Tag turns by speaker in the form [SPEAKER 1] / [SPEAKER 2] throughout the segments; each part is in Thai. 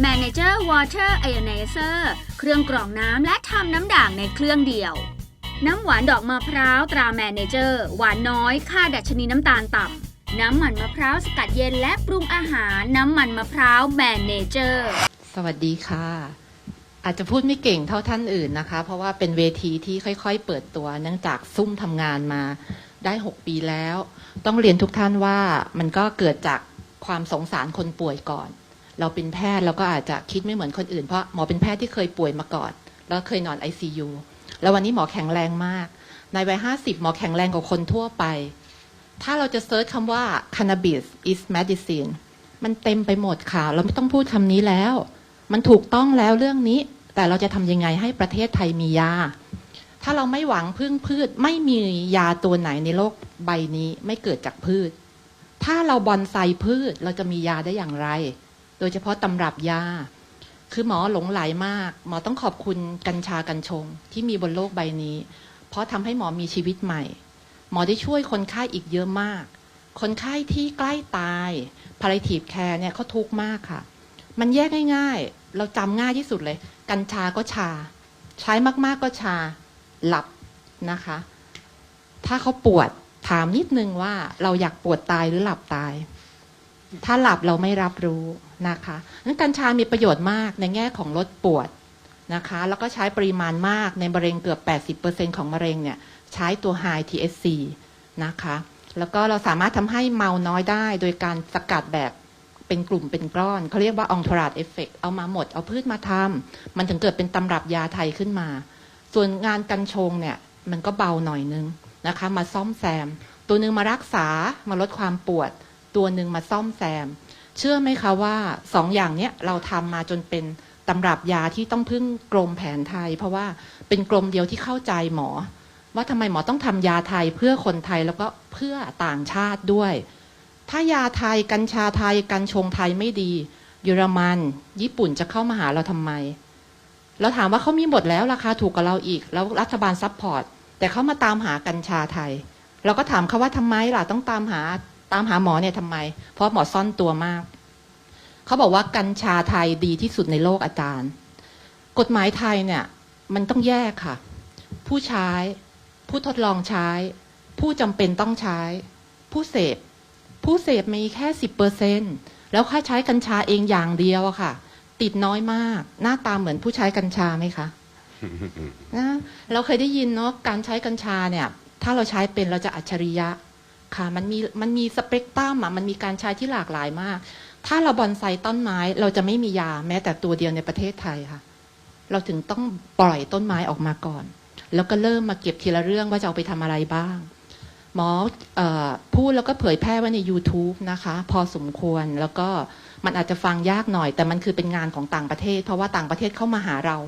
[SPEAKER 1] Manager Water Ionizer เครื่องกรองน้ำและทำน้ำด่างในเครื่องเดียว น้ำหวานดอกมะพร้าวตรา Manager หวานน้อยค่าดัชนีน้ำตาลต่ำ น้ำมันมะพร้าวสกัดเย็นและปรุงอาหารน้ำมันมะพร้าว Manager
[SPEAKER 2] สวัสดีค่ะ อาจจะพูดไม่เก่งเท่าท่านอื่นนะคะ เพราะว่าเป็นเวทีที่ค่อยๆ เปิดตัว เนื่องจากซุ่มทำงานมาได้ 6 ปีแล้ว ต้องเรียนทุกท่านว่ามันก็เกิดจากความสงสารคนป่วยก่อน เราเป็นแพทย์เราก็อาจจะคิดไม่เหมือนคนอื่นเพราะหมอเป็นแพทย์ที่เคยป่วยมาก่อน แล้วเคยนอน ICU แล้ววันนี้หมอแข็งแรงมาก ในวัย50หมอแข็งแรงกว่าคนทั่วไป ถ้าเราจะเซิร์ชคำว่า cannabis is medicine มันเต็มไปหมดค่ะ เราไม่ต้องพูดคำนี้แล้ว มันถูกต้องแล้วเรื่องนี้ แต่เราจะทำยังไงให้ประเทศไทยมียา ถ้าเราไม่หวังพึ่งพืช ไม่มียาตัวไหนในโลกใบนี้ไม่เกิดจากพืช ถ้าเราบอนไซพืชเราจะมียาได้อย่างไร โดยเฉพาะตำรับยา คือหมอหลงไหลมาก หมอต้องขอบคุณกัญชากัญชง ที่มีบนโลกใบนี้ เพราะทำให้หมอมีชีวิตใหม่ หมอได้ช่วยคนไข้อีกเยอะมาก คนไข้ที่ใกล้ตาย palliative care เนี่ยเขาทุกข์มากค่ะ มันแยกง่าย ๆ เราจำง่ายที่สุดเลย กัญชาก็ชา ใช้มากๆก็ชาหลับนะคะ ถ้าเขาปวดถามนิดนึงว่าเราอยากปวดตายหรือหลับตาย ถ้าหลับเราไม่รับรู้นะคะนั้นกัญชามีประโยชน์มากในแง่ของลดปวดนะคะ แล้วก็ใช้ปริมาณมากในมะเร็งเกือบ 80%ของมะเร็งเนี่ยใช้ตัว High THC นะคะ แล้วก็เราสามารถทำให้เมาน้อยได้โดยการสกัดแบบเป็นกลุ่มเป็นก้อน เขาเรียกว่าองทราดเอฟเฟกเอามาหมด เอาพืชมาทำมันถึงเกิดเป็นตำรับยาไทยขึ้นมา ส่วนงานกัญชงเนี่ยมันก็เบาหน่อยนึงนะคะ มาซ่อมแซม ตัวหนึ่งมารักษามาลดความปวด ตัวหนึ่งมาซ่อมแซม เชื่อไหมคะว่าสองอย่างเนี้ยเราทำมาจนเป็นตำรับยาที่ต้องพึ่งกรมแผนไทย เพราะว่าเป็นกรมเดียวที่เข้าใจหมอ ว่าทำไมหมอต้องทำยาไทยเพื่อคนไทยแล้วก็เพื่อต่างชาติด้วย ถ้ายาไทยกัญชาไทยกัญชงไทยไม่ดี เยอรมัน ญี่ปุ่นจะเข้ามาหาเราทำไมเราถามว่าเขามีหมดแล้วราคาถูกกว่าเราอีก แล้วรัฐบาลซัพพอร์ตแต่เขามาตามหากัญชาไทย เราก็ถามเขาว่าทำไมล่ะต้องตามหา ตามหาหมอเนี่ยทำไม เพราะหมอซ่อนตัวมาก เขาบอกว่ากัญชาไทยดีที่สุดในโลกอาจารย์ กฎหมายไทยเนี่ยมันต้องแยกค่ะ ผู้ใช้ ผู้ทดลองใช้ ผู้จำเป็นต้องใช้ ผู้เสพ ผู้เสพมีแค่สิบเปอร์เซ็นแล้วค่าใช้กัญชาเองอย่างเดียวอะค่ะ ติดน้อยมาก หน้าตาเหมือนผู้ใช้กัญชาไหมคะนะเราเคยได้ยินเนาะการใช้กัญชาเนี่ย ถ้าเราใช้เป็นเราจะอัจฉริยะ ค่ะ มันมีมันมีสเปกตรัมอะมันมีการใช้ที่หลากหลายมาก ถ้าเราบอนไซต้นไม้เราจะไม่มียาแม้แต่ตัวเดียวในประเทศไทยค่ะ เราถึงต้องปล่อยต้นไม้ออกมาก่อน แล้วก็เริ่มมาเก็บทีละเรื่องว่าจะเอาไปทำอะไรบ้าง หมอออพูดแล้วก็เผยแพร่ไว้ใน YouTube นะคะ พอสมควรแล้วก็มันอาจจะฟังยากหน่อย แต่มันคือเป็นงานของต่างประเทศ เพราะว่าต่างประเทศเข้ามาหาเรา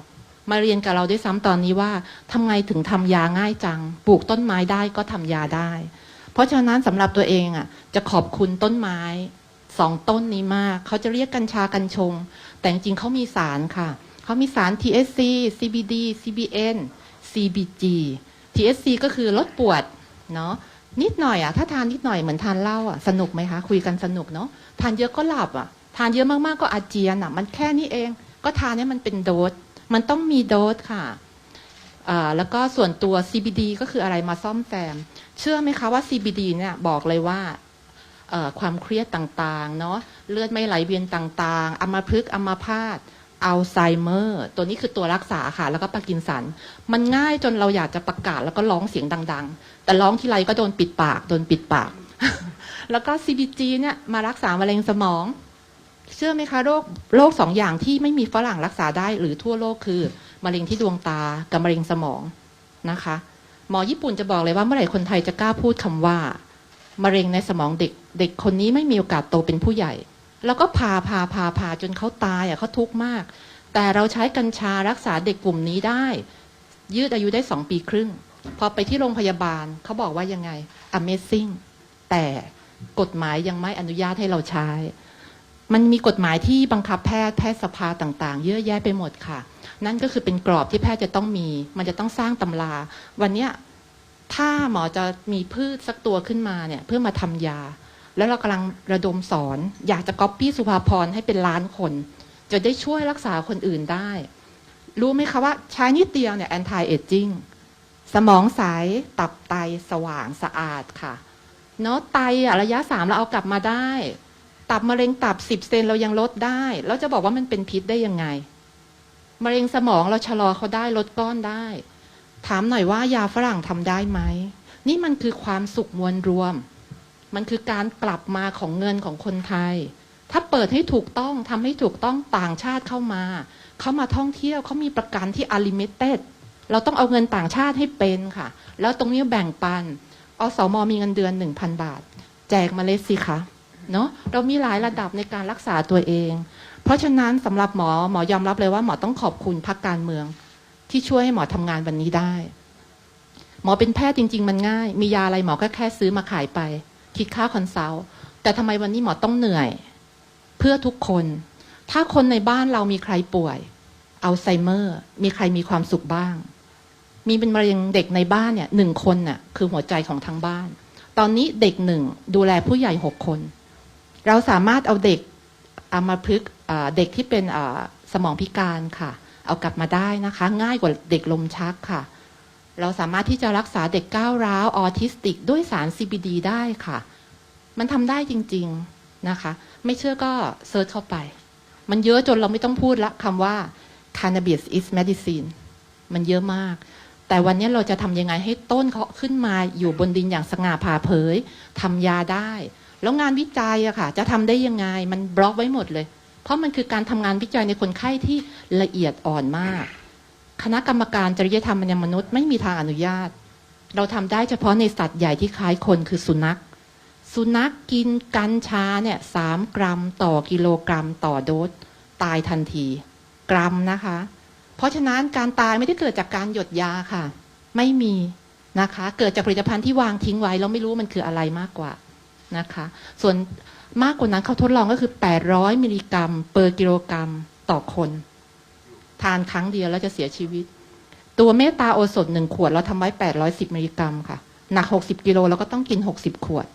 [SPEAKER 2] มาเรียนกับเราด้วยซ้ำตอนนี้ว่าทำไงถึงทำยาง่ายจัง ปลูกต้นไม้ได้ก็ทำยาได้ เพราะฉะนั้นสำหรับตัวเองอะ จะขอบคุณต้นไม้สองต้นนี้มากเขาจะเรียกกัญชากัญชง แต่จริงๆเขามีสารค่ะเขามีสาร THC CBD CBN CBG THC ก็คือลดปวดเนาะนิดหน่อยอะถ้าทานนิดหน่อยเหมือนทานเหล้าอะสนุกไหมคะคุยกันสนุกเนาะทานเยอะก็หลับอะ ทานเยอะมากๆก็อาเจียนอะ มันแค่นี้เอง ก็ทานให้มันเป็นโดสมันต้องมีโดสค่ะ แล้วก็ส่วนตัว CBD ก็คืออะไรมาซ่อมแซม เชื่อไหมคะว่า CBD เนี่ยบอกเลยว่าความเครียดต่างๆ เนาะเลือดไม่ไหลเวียนต่างๆอัมพฤกษ์อัมพาตอัลไซเมอร์ ตัวนี้คือตัวรักษาค่ะ แล้วก็ปากินสัน มันง่ายจนเราอยากจะประกาศแล้วก็ร้องเสียงดัง ๆ แต่ร้องที่ไรก็โดนปิดปาก โดนปิดปาก แล้วก็ CBG เนี่ยมารักษามะเร็งสมอง เชื่อไหมคะโรคโรคสองอย่างที่ไม่มีฝรั่งรักษาได้หรือทั่วโลกคือ มะเร็งที่ดวงตากับมะเร็งสมองนะคะ หมอญี่ปุ่นจะบอกเลยว่าเมื่อไหร่คนไทยจะกล้าพูดคำว่า มะเร็งในสมองเด็กเด็กคนนี้ไม่มีโอกาสโตเป็นผู้ใหญ่ แล้วก็ผ่าผ่าผ่าผ่าจนเขาตายอะเขาทุกข์มาก แต่เราใช้กัญชารักษาเด็กกลุ่มนี้ได้ ยืดอายุได้สองปีครึ่ง พอไปที่โรงพยาบาลเขาบอกว่ายังไง Amazing แต่กฎหมายยังไม่อนุญาตให้เราใช้ มันมีกฎหมายที่บังคับแพทย์แพทยสภาต่างๆ เยอะแยะไปหมดค่ะ นั่นก็คือเป็นกรอบที่แพทย์จะต้องมี มันจะต้องสร้างตำรา วันเนี้ยถ้าหมอจะมีพืชสักตัวขึ้นมาเนี่ยเพื่อมาทำยา แล้วเรากำลังระดมสอน อยากจะก๊อปปี้สุภาพรให้เป็นล้านคน จะได้ช่วยรักษาคนอื่นได้ รู้ไหมคะว่าใช้นิดเดียวเนี่ย anti aging สมองใสตับไตสว่างสะอาดค่ะ เนาะไตอะระยะสามเราเอากลับมาได้ ตับมะเร็งตับสิบเซนเรายังลดได้ แล้วจะบอกว่ามันเป็นพิษได้ยังไง มะเร็งสมองเราชะลอเขาได้ลดก้อนได้ ถามหน่อยว่ายาฝรั่งทำได้ไหม นี่มันคือความสุขมวลรวม มันคือการกลับมาของเงินของคนไทย ถ้าเปิดให้ถูกต้องทำให้ถูกต้องต่างชาติเข้ามา เขามาท่องเที่ยวเขามีประกันที่ unlimited เราต้องเอาเงินต่างชาติให้เป็นค่ะ แล้วตรงนี้แบ่งปันอสมมีเงินเดือน1,000บาท แจกมาเลยสิคะ เนาะเรามีหลายระดับในการรักษาตัวเอง เพราะฉะนั้นสำหรับหมอหมอยอมรับเลยว่าหมอต้องขอบคุณพรรคการเมือง ที่ช่วยให้หมอทำงานวันนี้ได้ หมอเป็นแพทย์จริง ๆ มันง่าย มียาอะไรหมอก็แค่ซื้อมาขายไป คิดค่าคอนซัลท์แต่ทำไมวันนี้หมอต้องเหนื่อย เพื่อทุกคน ถ้าคนในบ้านเรามีใครป่วยอัลไซเมอร์ มีใครมีความสุขบ้าง มีเป็นมะเร็งเด็กในบ้านเนี่ยหนึ่งคนน่ะคือหัวใจของทั้งบ้าน ตอนนี้เด็กหนึ่งดูแลผู้ใหญ่หกคน เราสามารถเอาเด็กเอามาพึกเด็กที่เป็นสมองพิการค่ะ เอากลับมาได้นะคะ ง่ายกว่าเด็กลมชักค่ะ เราสามารถที่จะรักษาเด็กก้าวร้าวออทิสติก ด้วยสาร CBD ได้ค่ะ มันทำได้จริงๆนะคะ ไม่เชื่อก็เซิร์ชเข้าไป มันเยอะจนเราไม่ต้องพูดละคำว่า cannabis is medicine มันเยอะมาก แต่วันนี้เราจะทำยังไงให้ต้นเขาขึ้นมาอยู่บนดินอย่างสง่าผ่าเผยทำยาได้ แล้วงานวิจัยอะค่ะ จะทำได้ยังไงมันบล็อกไว้หมดเลย เพราะมันคือการทำงานวิจัยในคนไข้ที่ละเอียดอ่อนมาก คณะกรรมการจริยธรรมในมนุษย์ไม่มีทางอนุญาต เราทำได้เฉพาะในสัตว์ใหญ่ที่คล้ายคนคือสุนัข สุนัขกินกัญชาเนี่ยสามกรัมต่อกิโลกรัมต่อโดสตายทันที กรัมนะคะ เพราะฉะนั้นการตายไม่ได้เกิดจากการหยดยาค่ะ ไม่มีนะคะ เกิดจากผลิตภัณฑ์ที่วางทิ้งไว้เราไม่รู้มันคืออะไรมากกว่า นะคะ ส่วนมากกว่านั้นเขาทดลองก็คือ 800 มิลลิกรัมเปอร์กิโลกรัมต่อคน ทานครั้งเดียวแล้วจะเสียชีวิต ตัวเมตาโอสถหนึ่งขวดเราทำไว้ 810 มิลลิกรัมค่ะ หนัก 60 กิโลเราก็ต้องกิน 60 ขวด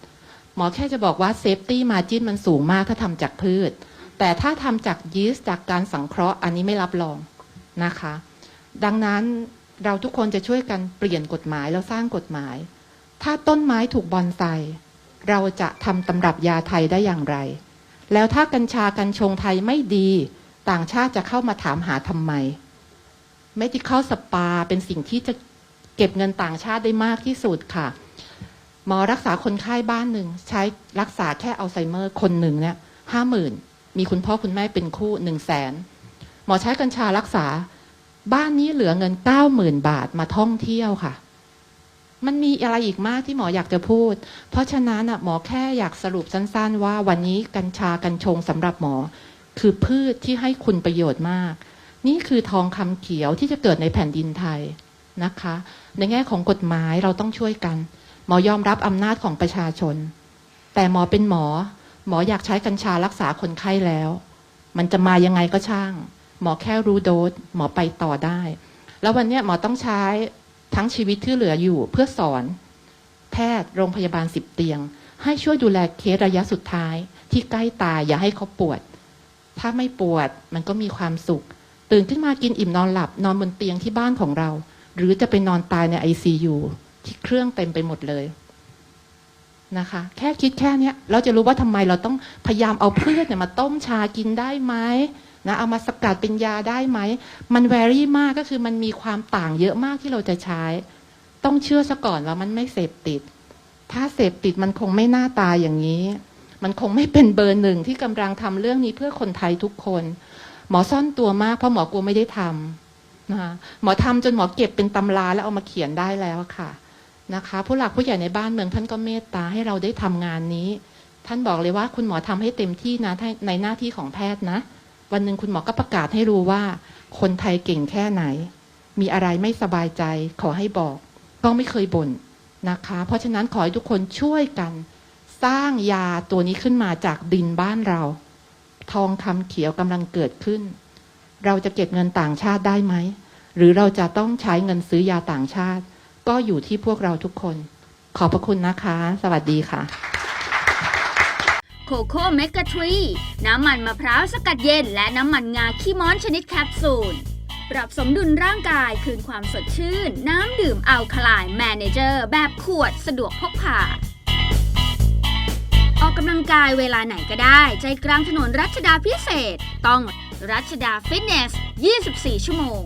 [SPEAKER 2] หมอแค่จะบอกว่าเซฟตี้มาจิ้นมันสูงมากถ้าทำจากพืช แต่ถ้าทำจากยีสต์จากการสังเคราะห์ อันนี้ไม่รับรองนะคะ ดังนั้นเราทุกคนจะช่วยกันเปลี่ยนกฎหมายแล้วสร้างกฎหมาย ถ้าต้นไม้ถูกบอนไซ เราจะทำตำรับยาไทยได้อย่างไร แล้วถ้ากัญชากัญชงไทยไม่ดี ต่างชาติจะเข้ามาถามหาทำไม medical spa เป็นสิ่งที่จะเก็บเงินต่างชาติได้มากที่สุดค่ะ หมอรักษาคนไข้บ้านหนึ่ง ใช้รักษาแค่อัลไซเมอร์คนหนึ่งเนี่ยห้าหมื่นมีคุณพ่อคุณแม่เป็นคู่หนึ่งแสนหมอใช้กัญชารักษา บ้านนี้เหลือเงินเก้าหมื่นบาทมาท่องเที่ยวค่ะ มันมีอะไรอีกมากที่หมออยากจะพูด เพราะฉะนั้นน่ะหมอแค่อยากสรุปสั้น ๆ ว่าวันนี้กัญชากัญชงสำหรับหมอ คือพืชที่ให้คุณประโยชน์มาก นี่คือทองคำเขียวที่จะเกิดในแผ่นดินไทยนะคะ ในแง่ของกฎหมายเราต้องช่วยกัน หมอยอมรับอำนาจของประชาชน แต่หมอเป็นหมอ หมออยากใช้กัญชารักษาคนไข้แล้ว มันจะมายังไงก็ช่าง หมอแค่รู้โดสหมอไปต่อได้ แล้ววันนี้หมอต้องใช้ ทั้งชีวิตที่เหลืออยู่เพื่อสอน แพทย์โรงพยาบาลสิบเตียง ให้ช่วยดูแลเคสระยะสุดท้าย ที่ใกล้ตายอย่าให้เขาปวด ถ้าไม่ปวดมันก็มีความสุข ตื่นขึ้นมากินอิ่มนอนหลับนอนบนเตียงที่บ้านของเรา หรือจะไปนอนตายใน ICU ที่เครื่องเต็มไปหมดเลยนะคะ แค่คิดแค่นี้เราจะรู้ว่าทำไมเราต้องพยายามเอาพืชเนี่ยมาต้มชากินได้ไหม นะเอามาสกัดเป็นยาได้ไหม มันแวรี่มากก็คือมันมีความต่างเยอะมากที่เราจะใช้ ต้องเชื่อซะก่อนว่ามันไม่เสพติด ถ้าเสพติดมันคงไม่หน้าตาอย่างนี้ มันคงไม่เป็นเบอร์หนึ่งที่กำลังทำเรื่องนี้เพื่อคนไทยทุกคน หมอซ่อนตัวมากเพราะหมอกลัวไม่ได้ทำนะคะหมอทำจนหมอเก็บเป็นตำราแล้วเอามาเขียนได้แล้วค่ะนะคะ ผู้หลักผู้ใหญ่ในบ้านเมืองท่านก็เมตตาให้เราได้ทำงานนี้ ท่านบอกเลยว่าคุณหมอทำให้เต็มที่นะในหน้าที่ของแพทย์นะ วันหนึ่งคุณหมอก็ประกาศให้รู้ว่า คนไทยเก่งแค่ไหน มีอะไรไม่สบายใจขอให้บอก ก็ไม่เคยบ่นนะคะ เพราะฉะนั้นขอให้ทุกคนช่วยกัน สร้างยาตัวนี้ขึ้นมาจากดินบ้านเรา ทองคำเขียวกำลังเกิดขึ้น เราจะเก็บเงินต่างชาติได้ไหม หรือเราจะต้องใช้เงินซื้อยาต่างชาติ ก็อยู่ที่พวกเราทุกคน ขอบพระคุณนะคะ สวัสดีค่ะ
[SPEAKER 1] โคโค่เมกะทรี น้ำมันมะพร้าวสกัดเย็น และน้ำมันงาขี้ม้อนชนิดแคปซูล ปรับสมดุลร่างกายคืนความสดชื่น น้ำดื่มอัลคลน์แมเนเจอร์ แบบขวดสะดวกพกพาออกกำลังกายเวลาไหนก็ได้ ใจกลางถนนรัชดาพิเศษ ต้องรัชดาฟิตเนส 24 ชั่วโมง